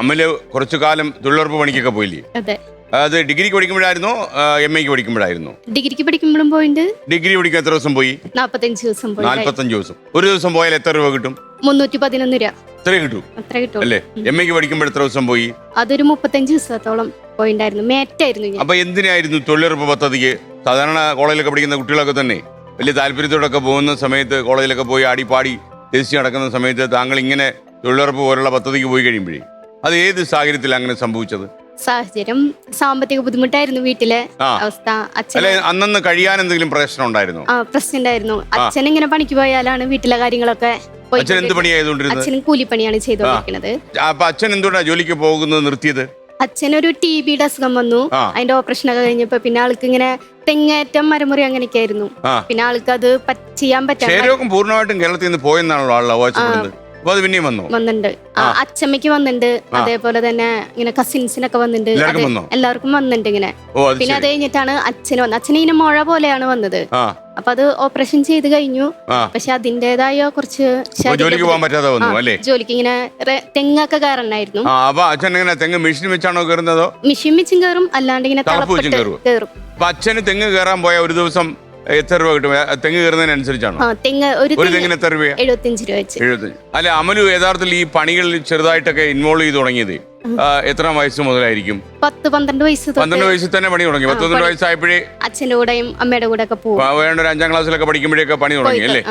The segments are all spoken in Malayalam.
അമ്മൽ കുറച്ചു കാലം തൊഴിലുറപ്പ് പണിക്കൊക്കെ പോയില്ലേ? അതെ. അത് ഡിഗ്രിക്ക് പഠിക്കുമ്പോഴായിരുന്നു എം എക്ക് പഠിക്കുമ്പോഴായിരുന്നോ? ഡിഗ്രിക്ക് പഠിക്കുമ്പോഴും പോയിന്റ് ഡിഗ്രി പഠിക്കാൻ എത്ര ദിവസം പോയി? നാപ്പത്തഞ്ച് ദിവസം പോയി. നാല്പത്തഞ്ച് ദിവസം. ഒരു ദിവസം പോയാൽ എത്ര രൂപ കിട്ടും? മുന്നൂറ്റി പതിനൊന്ന് രൂപ കിട്ടും? അത്ര കിട്ടും അല്ലേ? എം എക്ക് പഠിക്കുമ്പോൾ എത്ര ദിവസം പോയി? അതൊരു മുപ്പത്തഞ്ച് ദിവസത്തോളം പോയിണ്ടായിരുന്നു. മേറ്റായിരുന്നു അപ്പൊ എന്തിനായിരുന്നു തൊഴിലുറപ്പ് പദ്ധതിക്ക്? സാധാരണ കോളേജിലൊക്കെ പഠിക്കുന്ന കുട്ടികളൊക്കെ തന്നെ വലിയ താല്പര്യത്തോടൊക്കെ പോകുന്ന സമയത്ത് കോളേജിലൊക്കെ പോയി ആടി പാടി രജിസ്റ്റർ നടക്കുന്ന സമയത്ത് താങ്കൾ ഇങ്ങനെ തൊഴിലുറപ്പ് പോലുള്ള പദ്ധതിക്ക് പോയി കഴിയുമ്പോഴേ അത് ഏത് സാഹചര്യത്തിൽ അങ്ങനെ സംഭവിച്ചത്? സാഹചര്യം സാമ്പത്തിക ബുദ്ധിമുട്ടായിരുന്നു വീട്ടിലെ അവസ്ഥ. അച്ഛൻ അല്ലെ അന്നന്ന് കഴിയാൻ എന്തെങ്കിലും പ്രശ്നം ഉണ്ടായിരുന്നോ? ആ ഉണ്ടായിരുന്നു അച്ഛൻ ഇങ്ങനെ പണിക്ക് പോയാലാണ് വീട്ടിലെ കാര്യങ്ങളൊക്കെ അച്ഛൻ എന്ത് പോയിക്കൊണ്ടിരുന്നത്. പണിയായതുകൊണ്ടിരുന്നത് അച്ഛനും കൂലിപ്പണിയാണ് ചെയ്തുകൊണ്ടിരിക്കുന്നത്. അപ്പൊ അച്ഛൻ ജോലിക്ക് പോകുന്നത് നിർത്തിയത്? അച്ഛനൊരു ടി ബിയുടെ അസുഖം വന്നു. അതിന്റെ ഓപ്പറേഷൻ ഒക്കെ കഴിഞ്ഞപ്പോ പിന്നെ ആൾക്ക് ഇങ്ങനെ തെങ്ങേറ്റം മരമുറി അങ്ങനെയൊക്കെ ആയിരുന്നു. പിന്നെ ആൾക്ക് അത് ചെയ്യാൻ പറ്റാ ക്ഷയരോഗം പൂർണമായിട്ടും കേരളത്തിൽ നിന്ന് പോയെന്നാണല്ലോ അവകാശപ്പെടുന്നത്. അപ്പൊ അത് പിന്നെയും വന്നു വന്നിട്ടുണ്ട്. അച്ഛമ്മയ്ക്ക് വന്നിട്ടുണ്ട് അതേപോലെ തന്നെ ഇങ്ങനെ കസിൻസിനൊക്കെ വന്നിട്ടുണ്ട് എല്ലാവർക്കും വന്നിട്ടുണ്ട് ഇങ്ങനെ. പിന്നെ അത് കഴിഞ്ഞിട്ടാണ് അച്ഛന് വന്നത്. അച്ഛന് ഇങ്ങനെ മുഴ പോലെയാണ് വന്നത്. അപ്പൊ അത് ഓപ്പറേഷൻ ചെയ്ത് കഴിഞ്ഞു. പക്ഷെ അതിന്റേതായ കുറച്ച് ജോലിക്ക് പോകാൻ പറ്റാതെ വന്നു അല്ലേ? ജോലിക്ക് ഇങ്ങനെ തെങ്ങൊക്കെ കയറണ്ടായിരുന്നു അപ്പൊ അച്ഛൻ ഇങ്ങനെ തെങ്ങ് മെഷീൻ വെച്ചാണോ കയറുന്നതോ മെഷീൻ വെച്ചും കയറും അല്ലാണ്ട് ഇങ്ങനെ? കയറും. അച്ഛന് തെങ്ങ് കയറാൻ പോയ ഒരു ദിവസം എത്ര രൂപ കിട്ടും? തെങ്ങ് കയറുന്നതിനനുസരിച്ചാണോ? ആ തെങ്ങ് ഒരു ഒരു തെങ്ങിന് എത്ര രൂപയാ? എഴുപത്തിയഞ്ച് രൂപ വെച്ച്. എഴുപത്തഞ്ച് അല്ല അമലു യഥാർത്ഥത്തിൽ ഈ പണികളിൽ ചെറുതായിട്ടൊക്കെ ഇൻവോൾവ് ചെയ്ത് തുടങ്ങിയത്? ആ, എത്ര വയസ്സ് മുതലായിരിക്കും? പത്ത് പന്ത്രണ്ട് വയസ്സ് തൊട്ട് പന്ത്രണ്ട് വയസ്സിൽ തന്നെ പണി തുടങ്ങി. പത്തൊന്നര വയസ്സായപ്പോഴേ അച്ഛന്റെ കൂടെയും അമ്മയുടെ കൂടെ ഒക്കെ പോകും വേണ്ട ഒരു അഞ്ചാം ക്ലാസ്സിലൊക്കെ പഠിക്കുമ്പോഴേക്കെ പണി തുടങ്ങി അല്ലേ.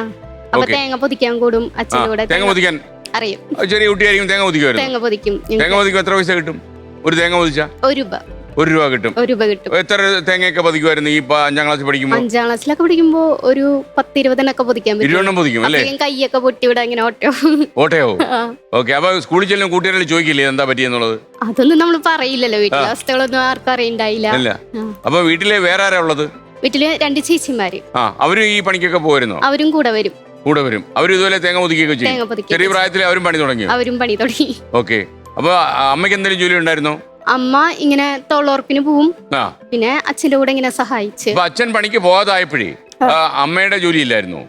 അപ്പൊ Okay. തേങ്ങ പൊതിക്കാൻ കൂടും അച്ഛന്റെ കൂടെ തേങ്ങ പൊതിക്കാൻ? അറിയും. ചെറിയ കുട്ടിയായിരിക്കും തേങ്ങ പൊതിക്കുമായിരുന്നു? തേങ്ങ പൊതിക്കും. തേങ്ങ പൊതിക്കും എത്ര പൈസ കിട്ടും? ഒരു തേങ്ങ പൊതിച്ചാ? ഒരു രൂപ. ഒരു രൂപ കിട്ടും. ഒരു രൂപ കിട്ടും. എത്ര തേങ്ങയൊക്കെ പതിക്കുമായിരുന്നു ഈ പ- അഞ്ചാം ക്ലാസ്സിൽ പഠിക്കുമ്പോൾ അഞ്ചാം ക്ലാസ്സിലൊക്കെ പഠിക്കുമ്പോ ഒരു പത്ത് ഇരുപതിനൊക്കെ പൊതിക്കാൻ ഇരുവണ്ണം പൊതിക്കും അല്ലേ? അപ്പോഴും കൈയൊക്കെ പൊട്ടി ഇവിടെ ഇങ്ങനെ ഓട്ടോ. ഓട്ടയോ? ആ. ഓക്കെ അപ്പൊ സ്കൂളിൽ ചെല്ലും കൂട്ടുകാരിൽ ചോദിക്കില്ലേ എന്താ പറ്റിയെന്നുള്ളത്? അതൊന്നും നമ്മൾ പറയില്ലല്ലോ വീട്ടിലെ അവസ്ഥകളൊന്നും ആർക്കും അറിയണ്ടായില്ല. ഇല്ല. ആ. അപ്പൊ വീട്ടിലെ വേറെ ആരാ ഉള്ളത്? വീട്ടിൽ രണ്ട് ചേച്ചിമാര്. ആ അവരും ഈ പണിക്കൊക്കെ പോയിരുന്നോ അവരും കൂടെ വരും. കൂടെ വരും. അവരും ഇതുപോലെ തേങ്ങ ഒതുക്കിയൊക്കെ ചെയ്യും. തേങ്ങ പൊതിക്കും ചെറിയ പ്രായത്തിൽ അവരും പണി തുടങ്ങി. അവരും പണി തുടങ്ങി. ഓക്കെ. അപ്പൊ അമ്മയ്ക്ക് എന്തെങ്കിലും ജോലി ഉണ്ടായിരുന്നോ? അമ്മ ഇങ്ങനെ തൊള്ളോർപ്പിന് പോവും. ആ. പിന്നെ അച്ഛന്റെ കൂടെ ഇങ്ങനെ സഹായിച്ച്. അപ്പൊ അച്ഛൻ പണിക്ക് പോകാതായപ്പോഴേ ആ, അമ്മയുടെ ജോലി ഇല്ലായിരുന്നു?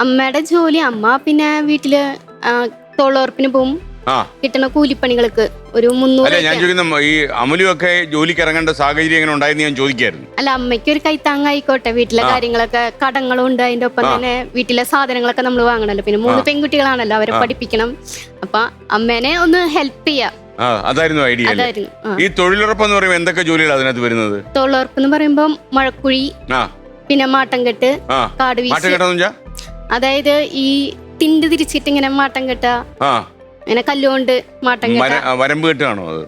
അമ്മയുടെ ജോലി അമ്മ പിന്നെ വീട്ടിൽ ആ, തൊഴിലുറപ്പിന് പോവും. ആ. കിട്ടുന്ന കൂലിപ്പണികൾക്ക് ഒരു മുന്നൂറ് അല്ല ഞാൻ ചോദിക്കുന്ന ഈ അമലുവൊക്കെ ജോലിക്ക് ഇറങ്ങേണ്ട സാഹചര്യം എങ്ങനെ ഉണ്ടായെന്ന് ഞാൻ ചോദിക്കായിരുന്നു. അല്ല അമ്മയ്ക്ക് ഒരു കൈത്താങ് ആയിക്കോട്ടെ വീട്ടിലെ കാര്യങ്ങളൊക്കെ കടങ്ങളും ഉണ്ട് അതിന്റെ ഒപ്പം തന്നെ വീട്ടിലെ സാധനങ്ങളൊക്കെ നമ്മൾ വാങ്ങണല്ലോ. പിന്നെ മൂന്ന് പെൺകുട്ടികളാണല്ലോ അവരെ പഠിപ്പിക്കണം. അപ്പൊ അമ്മേനെ ഒന്ന് ഹെൽപ്പ് ചെയ്യാം. ആ അതായിരുന്നു ഐഡിയ അല്ലേ? അതായിരുന്നു ആ. ഈ തൊഴിലുറപ്പ് എന്ന് പറയുമ്പോൾ എന്തൊക്കെ ജോലികളാണ് അതിനകത്ത് വരുന്നത്? തൊഴിലുറപ്പ് എന്ന് പറയുമ്പോൾ മഴക്കുഴി ആ. പിന്നെ മാട്ടംകെട്ട് ആ. കാട് മാറ്റം വീശ് കേട്ടെന്ന് വെച്ചാ? അതായത് ഈ തിണ്ട് തിരിച്ചിട്ട് ഇങ്ങനെ മാട്ടം കെട്ട ആ. ഇങ്ങനെ കല്ലുകൊണ്ട് മാട്ടം കെട്ടുക. മര ആ, വരമ്പ് കെട്ടാണോ അത്?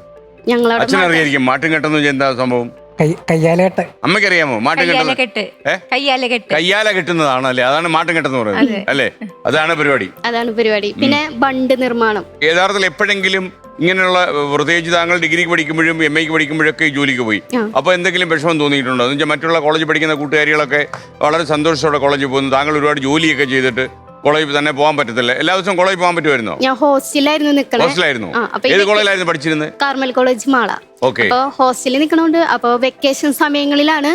ഞങ്ങളവിടെ അച്ഛൻ അറിയായിരിക്കും മാട്ടും കെട്ടെന്ന് വെച്ചാൽ എന്താ സംഭവം? കൈ കയ്യാലേട്ട് അമ്മയ്ക്കറിയാമോ? മാട്ടും കയ്യാല കെട്ടുന്നത് കെട്ട്. ഏ? കയ്യാല കെട്ട്. കയ്യാല കെട്ടുന്നതാണ് അല്ലേ? അതാണ് മാട്ടും കെട്ടെന്ന് പറയുന്നത് അല്ലേ? അതാണ് പരിപാടി. അതാണ് പരിപാടി. പിന്നെ ബണ്ട് നിർമ്മാണം. യഥാർത്ഥത്തിൽ എപ്പോഴെങ്കിലും ഇങ്ങനെയുള്ള പ്രത്യേകിച്ച് താങ്കൾ ഡിഗ്രിക്ക് പഠിക്കുമ്പോഴും എം എക്ക് പഠിക്കുമ്പോഴൊക്കെ ജോലിക്ക് പോയി. അപ്പൊ അപ്പോൾ എന്തെങ്കിലും വിഷമം തോന്നിയിട്ടുണ്ടോ? എന്ന് വെച്ചാൽ മറ്റുള്ള കോളേജ് പഠിക്കുന്ന കൂട്ടുകാരികളൊക്കെ വളരെ സന്തോഷത്തോടെ കോളേജിൽ പോകുന്നു. താങ്കൾ ഒരുപാട് ജോലിയൊക്കെ ചെയ്തിട്ട് കോളേജിൽ തന്നെ പോകാൻ പറ്റത്തില്ല. എല്ലാ ദിവസവും കോളേജിൽ പോകാൻ പറ്റുമായിരുന്നോ? ഞാൻ ഹോസ്റ്റലായിരുന്നു നിൽക്കണേ ഹോസ്റ്റലായിരുന്നു ഏത് കോളേജിലായിരുന്നു പഠിച്ചിരുന്നത്? Carmel college Mala. ഓക്കെ അപ്പോൾ ഹോസ്റ്റലിൽ നിൽക്കണോണ്ട് അപ്പൊ വെക്കേഷൻ സമയങ്ങളിലാണ്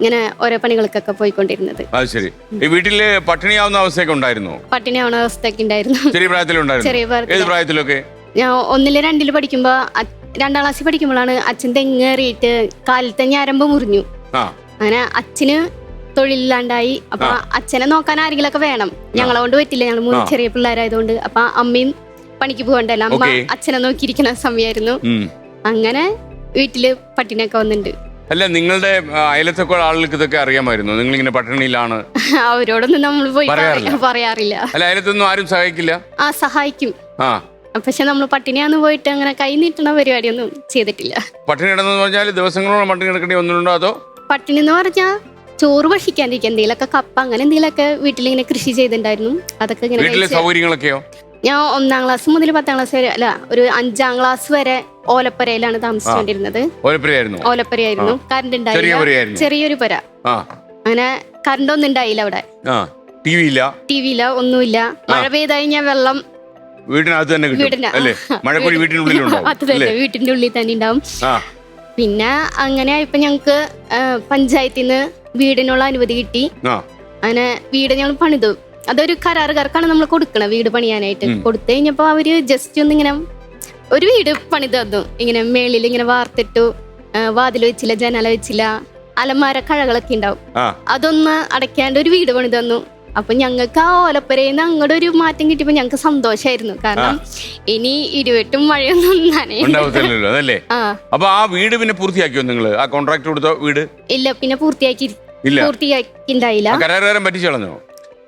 ഇങ്ങനെ ഓരോ പണികൾക്കൊക്കെ പോയിക്കൊണ്ടിരുന്നത്. അത് ശരി. ഈ വീട്ടിൽ പട്ടിണിയാവുന്ന അവസ്ഥയൊക്കെ ഉണ്ടായിരുന്നു? പട്ടിണിയാവുന്ന അവസ്ഥയൊക്കെ ഉണ്ടായിരുന്നു. ചെറിയ പ്രായത്തിലുണ്ടായിരുന്നു? ചെറിയ പ്രായത്തിലൊക്കെ? ഞാൻ ഒന്നിൽ രണ്ടിൽ പഠിക്കുമ്പോ അ- രണ്ടാം ക്ലാസ്സിൽ പഠിക്കുമ്പോഴാണ് അച്ഛൻ തെങ്ങേറിയിട്ട് കാലത്തെ ഞരമ്പ് മുറിഞ്ഞു. ആ. അങ്ങനെ അച്ഛന് തൊഴിലില്ലാണ്ടായി. അപ്പൊ അച്ഛനെ നോക്കാൻ ആരെങ്കിലും ഒക്കെ വേണം ഞങ്ങളെ കൊണ്ട് പറ്റില്ല. ഞങ്ങൾ മൂന്ന് ആ. ചെറിയ പിള്ളേരായതുകൊണ്ട്. അപ്പൊ അമ്മയും പണിക്ക് പോകണ്ടല്ലോ. അമ്മ Okay. അച്ഛനെ നോക്കിയിരിക്കുന്ന സമയമായിരുന്നു ഉം. അങ്ങനെ വീട്ടിൽ പട്ടിണിയൊക്കെ വന്നിട്ടുണ്ട് അല്ല നിങ്ങളുടെ ആ, അയലത്തൊക്കെ ആളുകൾക്ക് ഇതൊക്കെ അറിയാമായിരുന്നു? നിങ്ങൾ ഇങ്ങനെ പട്ടിണിയിലാണ് അവരോടൊന്നും നമ്മൾ പോയി പറയാറില്ല. പറയ- പറയാറില്ല. അല്ല അയലത്തൊന്നും ആരും സഹായിക്കില്ല? ആ സഹായിക്കും. ആ. പക്ഷെ നമ്മൾ പട്ടിണിയാന്ന് പോയിട്ട് അങ്ങനെ കൈ നീട്ടണ പരിപാടിയൊന്നും ചെയ്തിട്ടില്ല. പട്ടിണി കിടന്നെന്ന് പറഞ്ഞാൽ ദിവസങ്ങളോളം പട്ടിണി കിടക്കേണ്ടി വന്നിട്ടുണ്ടോ അതോ? പട്ടിണി എന്ന് പറഞ്ഞാൽ ചോറ് ഭക്ഷിക്കാണ്ടിരിക്കുക. എന്തെങ്കിലുമൊക്കെ കപ്പ അങ്ങനെ എന്തെങ്കിലുമൊക്കെ വീട്ടിലിങ്ങനെ കൃഷി ചെയ്തിട്ടുണ്ടായിരുന്നു. അതൊക്കെ ഇങ്ങനെ വീട്ടിലെ കഴിച്ച് സൗകര്യങ്ങളൊക്കെയോ? ഞാൻ ഒന്നാം ക്ലാസ് മുതൽ പത്താം ക്ലാസ് വരെ അല്ല ഒരു അഞ്ചാം ക്ലാസ് വരെ ഓലപ്പരയിലാണ് താമസിച്ചുകൊണ്ടിരുന്നത്. ഓലപ്പുരയായിരുന്നു. ഓലപ്പരയായിരുന്നു. കറണ്ട് ചെറിയ ഉണ്ടായില്ല. പുരയായിരുന്നു. ചെറിയൊരു പുര. ആ. അങ്ങനെ കറണ്ട് ഒന്നും ഉണ്ടായില്ല അവിടെ. ആ. ടി വി ഇല്ല. ടി ഇല്ല ഒന്നുമില്ല. മഴ പെയ്ത് കഴിഞ്ഞാൽ വെള്ളം വീടിനകത്ത് തന്നെ കിട്ടും അല്ലേ? മഴക്കൊടി വീട്ടിനുള്ളിലുണ്ടോ അത് തന്നെ വീട്ടിന്റെ ഉള്ളിൽ തന്നെ ഉണ്ടാവും. പിന്നെ അങ്ങനെ ഇപ്പൊ ഞങ്ങക്ക് പഞ്ചായത്തിൽ നിന്ന് വീടിനുള്ള അനുമതി കിട്ടി. അങ്ങനെ വീട് ഞങ്ങൾ പണിതു. അതൊരു കരാറുകാർക്കാണ് നമ്മൾ കൊടുക്കണം വീട് പണിയാനായിട്ട്. കൊടുത്തു കഴിഞ്ഞപ്പോ അവർ ജസ്റ്റ് ഒന്ന് ഇങ്ങനെ ഒരു വീട് പണിത് തന്നു. ഇങ്ങനെ മേളിൽ ഇങ്ങനെ വാർത്തിട്ടു വാതിൽ വെച്ചില്ല ജനല വെച്ചില്ല അലമാര കഴകളൊക്കെ ഉണ്ടാവും. അതൊന്ന് അടയ്ക്കാണ്ട് ഒരു വീട് പണി തന്നു. അപ്പൊ ഞങ്ങൾക്ക് ആ ഓലപ്പുരയിൽ നിന്ന് അങ്ങോട്ട് ഒരു മാറ്റം കിട്ടിയപ്പോ ഞങ്ങൾക്ക് സന്തോഷമായിരുന്നു കാരണം ഇനി ഇരുവെട്ടും മഴയൊന്നും ഉണ്ടാവത്തില്ലല്ലോ അതല്ലേ? അപ്പൊ ആ വീട് പിന്നെ പൂർത്തിയാക്കിയോ നിങ്ങൾ ആ കോൺട്രാക്ട് കൊടുത്ത വീട്? ഇല്ല പിന്നെ പൂർത്തിയാക്കി പൂർത്തിയാക്കിണ്ടായില്ല. കരാറാരം കരാറുകാരൻ പറ്റിച്ചു കളഞ്ഞോ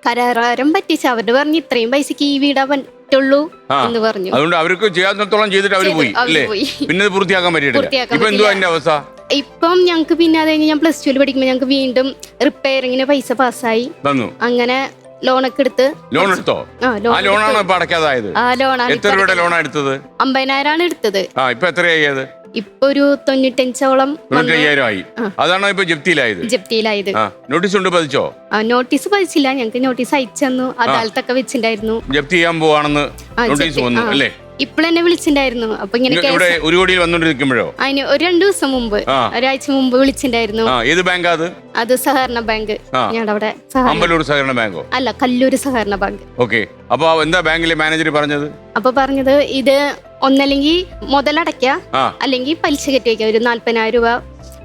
കരാറുകാരൻ പറ്റിച്ച. അവരുടെ പറഞ്ഞു ഇത്രയും പൈസക്ക് ഈ വീടാ പറ്റുള്ളൂ എന്ന് പറഞ്ഞു. അതുകൊണ്ട് അവർക്ക് ചെയ്യാത്തോളം ചെയ്തിട്ട് അവർ പോയി അല്ലേ? പിന്നെ പൂർത്തിയാക്കാൻ പറ്റിയിട്ടില്ല. ഇപ്പൊ അതിന്റെ അവസ്ഥ? ഇപ്പം ഞങ്ങക്ക് പിന്നെ അത് കഴിഞ്ഞ് ഞാൻ പ്ലസ് ടുവിൽ പഠിക്കുമ്പോൾ ഞങ്ങക്ക് വീണ്ടും റിപ്പയറിങ്ങിന് പൈസ പാസ്സായി. തന്നു. അങ്ങനെ ലോണൊക്കെ എടുത്ത് ലോൺ എടുത്തോ? ആ ആ ലോൺ ലോണാണോ ഇപ്പൊ അടയ്ക്കാതായത്? ആ ലോണാണ് എത്ര രൂപയുടെ ലോണാ എടുത്തത്? അമ്പതിനായിരമാണ് എടുത്തത്. ആ ഇപ്പൊ എത്രയായി അത്? ഇപ്പൊ ഒരു തൊണ്ണൂറ്റഞ്ചോളം വന്ന്. തൊണ്ണൂറ്റയ്യായിരം ആയി. ആ. അതാണോ ഇപ്പൊ ജപ്തിയിലായത്? ജപ്തിയിലായത്. ആ നോട്ടീസ് കൊണ്ട് പതിച്ചോ? ആ, നോട്ടീസ് പതിച്ചില്ല. ഞങ്ങൾക്ക് നോട്ടീസ് അയച്ചു അദാലത്തൊക്കെ വെച്ചിട്ടുണ്ടായിരുന്നു ജപ്തി ചെയ്യാൻ പോവാണെന്ന് ആ, നോട്ടീസ് ജപ്തി. വന്നു ആ. അല്ലേ? ഇപ്പോഴെന്നെ വിളിച്ചിണ്ടായിരുന്നു. അപ്പൊ ഇങ്ങനെ ഇവിടെ കേസ് ഒരു കോടിയിൽ വന്നോണ്ടിരിക്കുമ്പോഴോ? അതിന് ഒരു രണ്ടു ദിവസം മുമ്പ് ആ. ഒരാഴ്ച മുമ്പ് വിളിച്ചിണ്ടായിരുന്നു. ആ ഏത് ബാങ്കാ അത്? അത് സഹകരണ ബാങ്ക്. ആ. ഞങ്ങളുടെ അവിടെ സഹകരണ അമ്പലൂർ സഹകരണ ബാങ്കോ? അല്ല കല്ലൂർ സഹകരണ ബാങ്ക്. ഓക്കെ. അപ്പൊ എന്താ ബാങ്കിലെ മാനേജർ പറഞ്ഞത്? അപ്പൊ പറഞ്ഞത് ഇത് ഒന്നല്ലെങ്കിൽ മുതലടയ്ക്ക ആ. അല്ലെങ്കിൽ പലിശ കെട്ടി വെക്കുക ഒരു നാല്പതിനായിരം രൂപ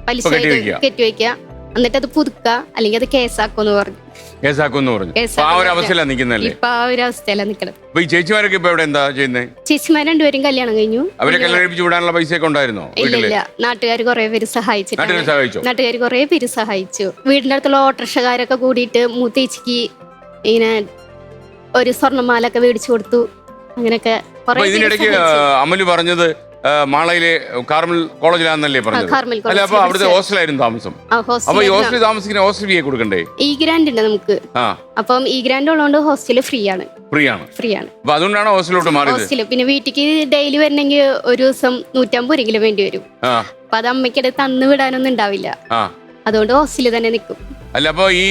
പലിശ ഇപ്പൊ കെട്ടി വെക്കുക എന്നിട്ട് അത് പുതുക്ക അല്ലെങ്കിൽ അത് കേസാക്കുമെന്ന് പറഞ്ഞു. കേസാക്കുമെന്ന് പറഞ്ഞു. അപ്പൊ ആ ഒരു അവസ്ഥയിലാണ് നിൽക്കുന്നല്ലേ ഇപ്പൊ ആ ഒരു അവസ്ഥയിലാണ് നിൽക്കണം അപ്പൊ ഈ ചേച്ചിമാരൊക്കെ ഇപ്പൊ ഇവിടെ എന്താ ചെയ്യുന്നത് ചേച്ചിമാർ രണ്ടുപേരും കല്യാണം കഴിഞ്ഞു. അവരെ കല്യാണം കഴിപ്പിച്ച് വിടാനുള്ള ഒക്കെ ഉണ്ടായിരുന്നോ ഇല്ല വീട്ടിൽ? ഇല്ല. നാട്ടുകാർ കുറെ പേര് സഹായിച്ചിട്ടാണ്. നാട്ടിൽ സഹായിച്ചോ? നാട്ടുകാർ കുറെ പേര് സഹായിച്ചു. വീടിന്റെ അടുത്തുള്ള ഓട്ടോറിക്ഷക്കാരൊക്കെ കൂടിയിട്ട് മൂത്തേച്ചിക്ക് ഇങ്ങനെ ഒരു സ്വർണമാലൊക്കെ മേടിച്ചു കൊടുത്തു. അങ്ങനെയൊക്കെ കുറെ അപ്പൊ പേര് ഇതിനിടയ്ക്ക് സഹായിച്ചു. അമൽ പറഞ്ഞത് മാളയിലെ കാർമൽ കോളേജിലാണെന്നല്ലേ പറഞ്ഞത്? അല്ല അപ്പൊ അവിടുത്തെ ഹോസ്റ്റലായിരുന്നു താമസം. അപ്പൊ ഈ ഹോസ്റ്റലിൽ താമസിക്കുന്ന ഹോസ്റ്റൽ ഫീ കൊടുക്കണ്ടേ? ഈ ഗ്രാൻഡ് ഉണ്ട് നമുക്ക്. അപ്പം ഈ ഗ്രാൻഡ് ഉള്ളതുകൊണ്ട് ഹോസ്റ്റൽ ഫ്രീ ആണ്. ഫ്രീ ആണ് ഫ്രീ ആണ്. അപ്പൊ അതുകൊണ്ടാണ് ഹോസ്റ്റലിലോട്ട് മാറിയത്? ഹോസ്റ്റൽ. പിന്നെ വീട്ടിക്ക് ഡെയിലി വരണമെങ്കിൽ ഒരു ദിവസം നൂറ്റമ്പത് നൂറ്റമ്പതെങ്കിലും വേണ്ടി വരും. അപ്പൊ അത് അമ്മയ്ക്കിടെ തന്നു വിടാനൊന്നും ഉണ്ടാവില്ല. അതുകൊണ്ട് ഹോസ്റ്റലിൽ തന്നെ നിൽക്കും. അല്ല അപ്പൊ ഈ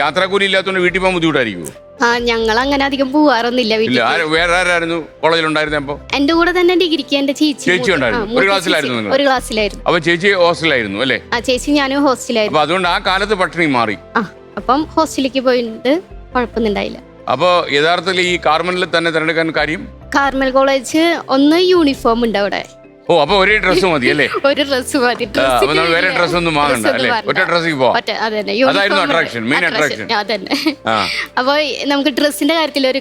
യാത്രാക്കൂലി ഇല്ലാത്തതുകൊണ്ട് വീട്ടിൽ പോകാൻ ബുദ്ധിമുട്ടായിരിക്കും ആ ഞങ്ങൾ അങ്ങനെ അധികം പോവാറൊന്നില്ല ഇല്ല വീട്ടിൽ ആര് വേറെ ആരായിരുന്നു കോളേജിൽ ഉണ്ടായിരുന്നേ അപ്പൊ? എന്റെ കൂടെ തന്നെ ഡിഗ്രിക്ക് എന്റെ ചേച്ചി ചേച്ചി മൂത്ത- ഉണ്ടായിരുന്നു. ആ, ഒരു മൂത്ത ക്ലാസ്സിലായിരുന്നു ചേച്ചി. നിങ്ങൾ? ഒരു ക്ലാസ്സിലായിരുന്നു. അപ്പൊ ചേച്ചി ഹോസ്റ്റലായിരുന്നു അല്ലേ? ആ ചേച്ചി ഞാനും ഹോസ്റ്റലായിരുന്നു അപ്പൊ അതുകൊണ്ട് ആ കാലത്ത് പട്ടിണി മാറി. ആ അപ്പം ഹോസ്റ്റലിലേക്ക് പോയിട്ട് കുഴപ്പമൊന്നും ഉണ്ടായില്ല അപ്പൊ യഥാർത്ഥത്തിൽ ഈ കാർമലിൽ തന്നെ തിരഞ്ഞെടുക്കാൻ കാര്യം? കാർമൽ കോളേജ് ഒന്ന് യൂണിഫോം ഉണ്ട് അവിടെ. ഓ അപ്പൊ ഒരേ ഡ്രസ് മതി അല്ലേ? ഒരു ഡ്രസ് മതി. അപ്പൊ നമ്മൾ വേറെ ഡ്രസ് ഒന്നും വാങ്ങണ്ട അല്ലേ? ഒറ്റ ഡ്രസ്സിൽ പോവാം. ഒറ്റ അതന്നെ അതായിരുന്നു uniform main main attraction. attraction. അതന്നെ. അപ്പൊ നമുക്ക് ഡ്രസ്സിന്റെ കാര്യത്തിൽ ഒരു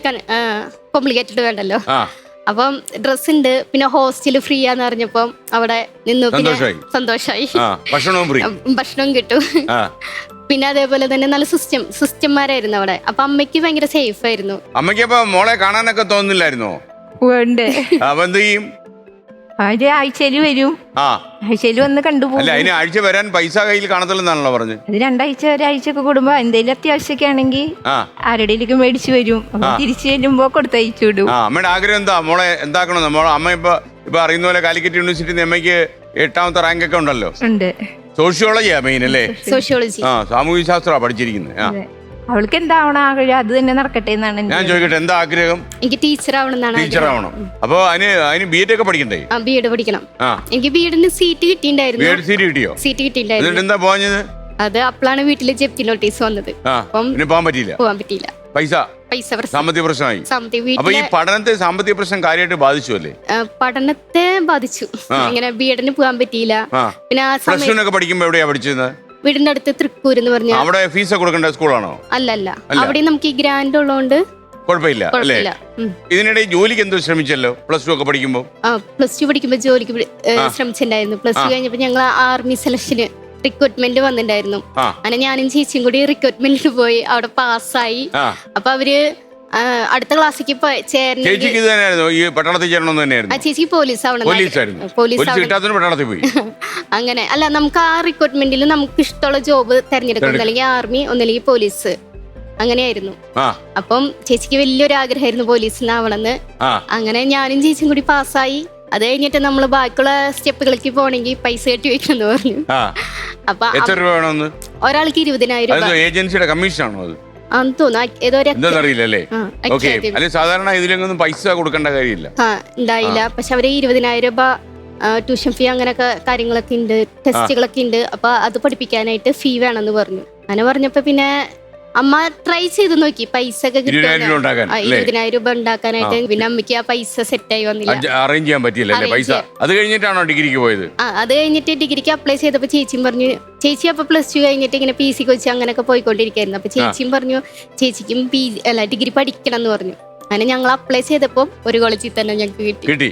കോംപ്ലിക്കേറ്റഡ് വേണ്ടല്ലോ. ആ. അപ്പം ഡ്രസ് ഉണ്ട് പിന്നെ ഹോസ്റ്റൽ ഫ്രീ ആന്ന് അറിഞ്ഞപ്പം അവിടെ നിന്നു പിന്നെ സന്തോഷായി. സന്തോഷായി. ആ ഭക്ഷണവും ഭക്ഷണം കിട്ടും. ആ. പിന്നെ അതേപോലെ തന്നെ നല്ല സിസ്റ്റം സിസ്റ്റന്മാരായിരുന്നു അവിടെ. അപ്പൊ അമ്മയ്ക്ക് ഭയങ്കര സേഫ് ആയിരുന്നു. അമ്മയ്ക്ക് അപ്പൊ മോളെ കാണാനൊക്കെ തോന്നുന്നില്ലായിരുന്നു? ഉണ്ട്. അപ്പൊ എന്ത് ചെയ്യും? അവർ ആഴ്ചയിൽ വരും. ആ. ആഴ്ചയിൽ വന്ന് അല്ല കണ്ടുപോകും അതിന് ആഴ്ച വരാൻ പൈസ കയ്യിൽ കാണത്തില്ലെന്നാണല്ലോ പറഞ്ഞു. അത് രണ്ടാഴ്ച ഒരാഴ്ച ഒക്കെ കൂടുമ്പോ എന്തെങ്കിലും അത്യാവശ്യമൊക്കെ ആണെങ്കിൽ ആ. ആരുടെയിലേക്ക് മേടിച്ചു വരും. അപ്പൊ തിരിച്ചു വരുമ്പോ കൊടുത്തയച്ചു വിടും. ആ അമ്മയുടെ ആഗ്രഹം എന്താ? മോളെ എന്താക്കണം? മോളെ അമ്മ ഇപ്പൊ ഇപ്പൊ അറിയുന്ന പോലെ കാലിക്കറ്റ് യൂണിവേഴ്സിറ്റി അമ്മയ്ക്ക് എട്ടാമത്തെ റാങ്ക് ഒക്കെ ഉണ്ടല്ലോ. ഉണ്ട്. സോഷ്യോളജിയാ മെയിൻ അല്ലേ? സോഷ്യോളജി ആ സാമൂഹ്യ ശാസ്ത്രമാണ് പഠിച്ചിരിക്കുന്നത് ആ. അതെ. അവൾക്ക് എന്താവണം ആഗ്രഹം അത് തന്നെ നടക്കട്ടെ എന്നാണ് ഞാൻ ചോദിക്കട്ടെ എന്താ ആഗ്രഹം? എനിക്ക് ടീച്ചർ ആവണമെന്നാണ് ടീച്ചർ ആവണം അപ്പൊ അതിന് അതിന് ബി എഡ് ഒക്കെ പഠിക്കണ്ടേ? ആ ബി എഡ് പഠിക്കണം. ആ. എനിക്ക് ബി എഡിന് സീറ്റ് ബി കിട്ടിയിട്ടുണ്ടായിരുന്നു സീറ്റ് കിട്ടിയോ? സീറ്റ് കിട്ടിയിട്ടുണ്ടായിരുന്നു എന്നിട്ട് എന്താ പോഞ്ഞത് അത് അപ്പോഴാണ് വീട്ടിൽ ജപ്തി നോട്ടീസ് വന്നത്. ആ അപ്പം പിന്നെ പോകാൻ പറ്റിയില്ല? പോകാൻ പറ്റിയില്ല. പൈസ? പൈസ പ്രശ്നം. സാമ്പത്തിക പ്രശ്നമായി? സാമ്പത്തിക അപ്പൊ ഈ വീട്ടിലെ പഠനത്തെ സാമ്പത്തിക പ്രശ്നം കാര്യമായിട്ട് ബാധിച്ചു അല്ലേ? ആ, പഠനത്തെ ബാധിച്ചു. ഇങ്ങനെ ബി എഡിന് പോകാൻ പറ്റിയില്ല. ആ. പിന്നെ ആ പ്ലസ് സമയത്ത് ടുനൊക്കെ പഠിക്കുമ്പോ എവിടെയാ പഠിച്ചിരുന്നത് വീടിന്റെ അടുത്ത് തൃക്കൂർ എന്ന് പറഞ്ഞ അവിടെ ഫീസ് കൊടുക്കേണ്ട സ്കൂളാണോ? അല്ലല്ല. അല്ല. അവിടെ നമുക്ക് ഈ ഗ്രാൻഡ് ഉള്ളതുകൊണ്ട് കുഴപ്പമില്ല അല്ലേ. ഇതിനിടെ ജോലിക്ക് എന്തോ ശ്രമിച്ചല്ലോ? പ്ലസ് ടു ഒക്കെ പഠിക്കുമ്പോൾ പ്ലസ് ടു പഠിക്കുമ്പോൾ ജോലിക്ക് ശ്രമിച്ചിട്ടുണ്ടായിരുന്നു പ്ലസ് ടു കഴിഞ്ഞപ്പോൾ ഞങ്ങൾ ആർമി സെലക്ഷന് റിക്രൂട്ട്മെന്റ് വന്നിട്ടുണ്ടായിരുന്നു അങ്ങനെ ഞാനും ചേച്ചിയും കൂടി റിക്രൂട്ട്മെന്റിന് പോയി. അവിടെ പാസ്സായി. അപ്പൊ അവർ അടുത്ത ക്ലാസ്സിലേക്ക് ചേച്ചിക്ക് ഇത് തന്നെയായിരുന്നു. ഈ പട്ടണത്തിൽ തന്നെയായിരുന്നു. ചേച്ചിക്ക് പോലീസ് ആവണം. പോലീസ് കിട്ടാത്തതിന് പട്ടണത്തിൽ പോയി. അങ്ങനെ. അല്ല നമുക്ക് ആ റിക്രൂട്ട്മെന്റിൽ നമുക്ക് ഇഷ്ടമുള്ള ജോബ് തെരഞ്ഞെടുക്കുന്നു ഒന്നല്ലെങ്കിൽ ആർമി ഒന്നല്ലെങ്കിൽ പോലീസ് അങ്ങനെയായിരുന്നു. അപ്പം ചേച്ചിക്ക് വലിയൊരു ആഗ്രഹമായിരുന്നു പോലീസിനാവണമെന്ന് അങ്ങനെ ഞാനും ചേച്ചിയും കൂടി പാസ്സായി. അത് കഴിഞ്ഞിട്ട് നമ്മൾ ബാക്കിയുള്ള സ്റ്റെപ്പുകളിലേക്ക് പോകണമെങ്കിൽ പൈസ കെട്ടി വെക്കണമെന്ന് പറഞ്ഞു. അപ്പൊ ഒരാൾക്ക് ഇരുപതിനായിരം ഏജൻസിയുടെ കമ്മീഷൻ ആണോ അത്? ഓക്കെ അല്ലെ സാധാരണ ഇതിലൊന്നും പൈസ കൊടുക്കേണ്ട കാര്യമില്ല. ഉണ്ടായില്ല. പക്ഷെ അവർ ഇരുപതിനായിരം രൂപ ട്യൂഷൻ ഫീ അങ്ങനെയൊക്കെ കാര്യങ്ങളൊക്കെ ഉണ്ട് ടെസ്റ്റുകളൊക്കെ ഉണ്ട്. അപ്പൊ അത് പഠിപ്പിക്കാനായിട്ട് ഫീ വേണമെന്ന് പറഞ്ഞു. അങ്ങനെ പറഞ്ഞപ്പോ പിന്നെ അമ്മ ട്രൈ ചെയ്ത് നോക്കി. പൈസ ഒക്കെ ഇരുപതിനായിരം രൂപ ഉണ്ടാക്കാൻ, അല്ലേ? ഇരുപതിനായിരം രൂപ ഉണ്ടാക്കാനായിട്ട് പിന്നെ അമ്മയ്ക്ക് ആ പൈസ സെറ്റ് ആയി വന്നില്ല. അറേഞ്ച് ചെയ്യാൻ പറ്റിയില്ല അല്ലേ? പൈസ അത് കഴിഞ്ഞിട്ടാണോ ഡിഗ്രിക്ക് പോയത്? ആ അത് കഴിഞ്ഞിട്ട് ഡിഗ്രിക്ക് അപ്ലൈ ചെയ്തപ്പോൾ ചേച്ചിയും പറഞ്ഞു ചേച്ചി അപ്പൊ പ്ലസ് ടു കഴിഞ്ഞിട്ട് ഇങ്ങനെ പി സി കൊച്ചി അങ്ങനെയൊക്കെ പോയിക്കൊണ്ടിരിക്കുകയായിരുന്നു അപ്പൊ ചേച്ചിയും പറഞ്ഞു ചേച്ചിക്കും പി അല്ല ഡിഗ്രി പഠിക്കണം എന്ന് പറഞ്ഞു. അങ്ങനെ ഞങ്ങൾ അപ്ലൈ ചെയ്തപ്പോൾ ഒരു കോളേജിൽ തന്നെ ഞങ്ങൾക്ക് കിട്ടി. കിട്ടി.